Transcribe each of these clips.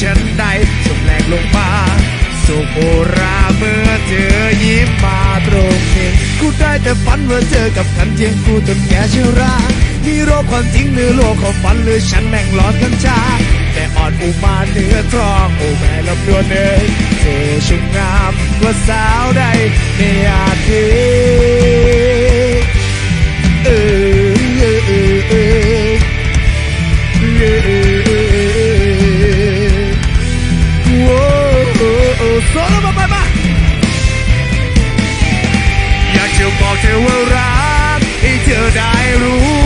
ฉันใดสมแรงลงมาสูบโอราเมื่อเธอยิ้มมาตรงนี้กูได้แต่ฝันว่าเจอกับกันเจียงกูจนแก่เชื่อรามีโรคความจริงหรือโลกของฝันหรือฉันแม่งหลอนกันชาแต่อ่อนอุมาเนื้อทองโอ้แม่ลำดวนเอ้ยเธอช่างงามกว่าสาวใดในอาทิตย์ รู้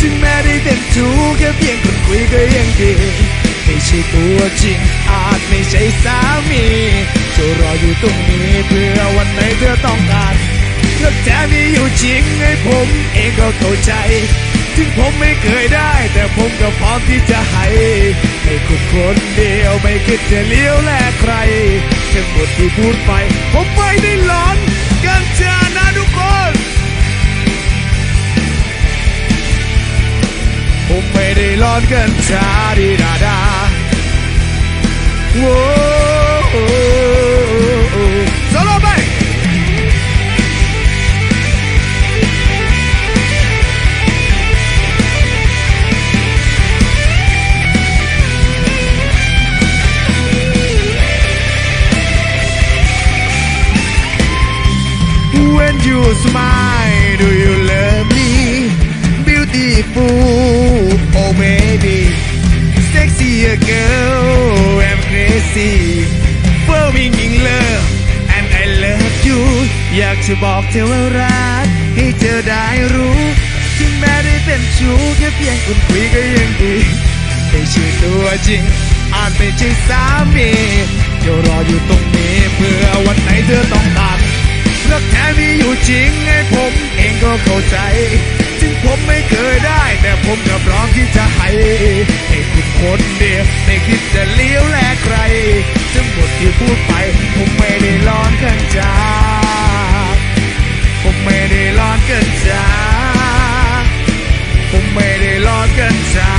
ถึงแม้ได้เป็นชู้แค่เพียงคนคุยก็ยังดีไม่ใช่ตัวจริงอาจไม่ใช่สามีจะรออยู่ตรงนี้เพื่อวันไหนเธอต้องการรักแท้มีอยู่จริงให้ผมเองก็เข้าใจ ถึงผมไม่เคยได้ แต่ผมก็พร้อมที่จะให้ให้คุณคนเดียวไม่คิดจะเลี้ยวแลใครทั้งหมดที่พูดไป ผมไม่ได้ ผมไม่ได้หลอนกันจาดีดาดาโว้โซโล่ไป When you smile, do you love me? Beautiful, oh baby. Sexy a girl, I'm crazy. Falling in love, and I love you. อยากจะบอกเธอว่ารักให้เธอได้รู้ ถึงแม้ได้เป็นชู้แค่เพียงคุณคุยก็ยังดีไม่ใช่ตัวจริงอาจไม่ใช่สามีเดี๋ยวรออยู่ตรงนี้เพื่อวันไหนเธอต้องการรักแท้มีอยู่จริงไอ้ผมเองก็เข้าใจถึงผมไม่เคยได้ แต่ผมก็พร้อมที่จะให้ให้คุณคน time.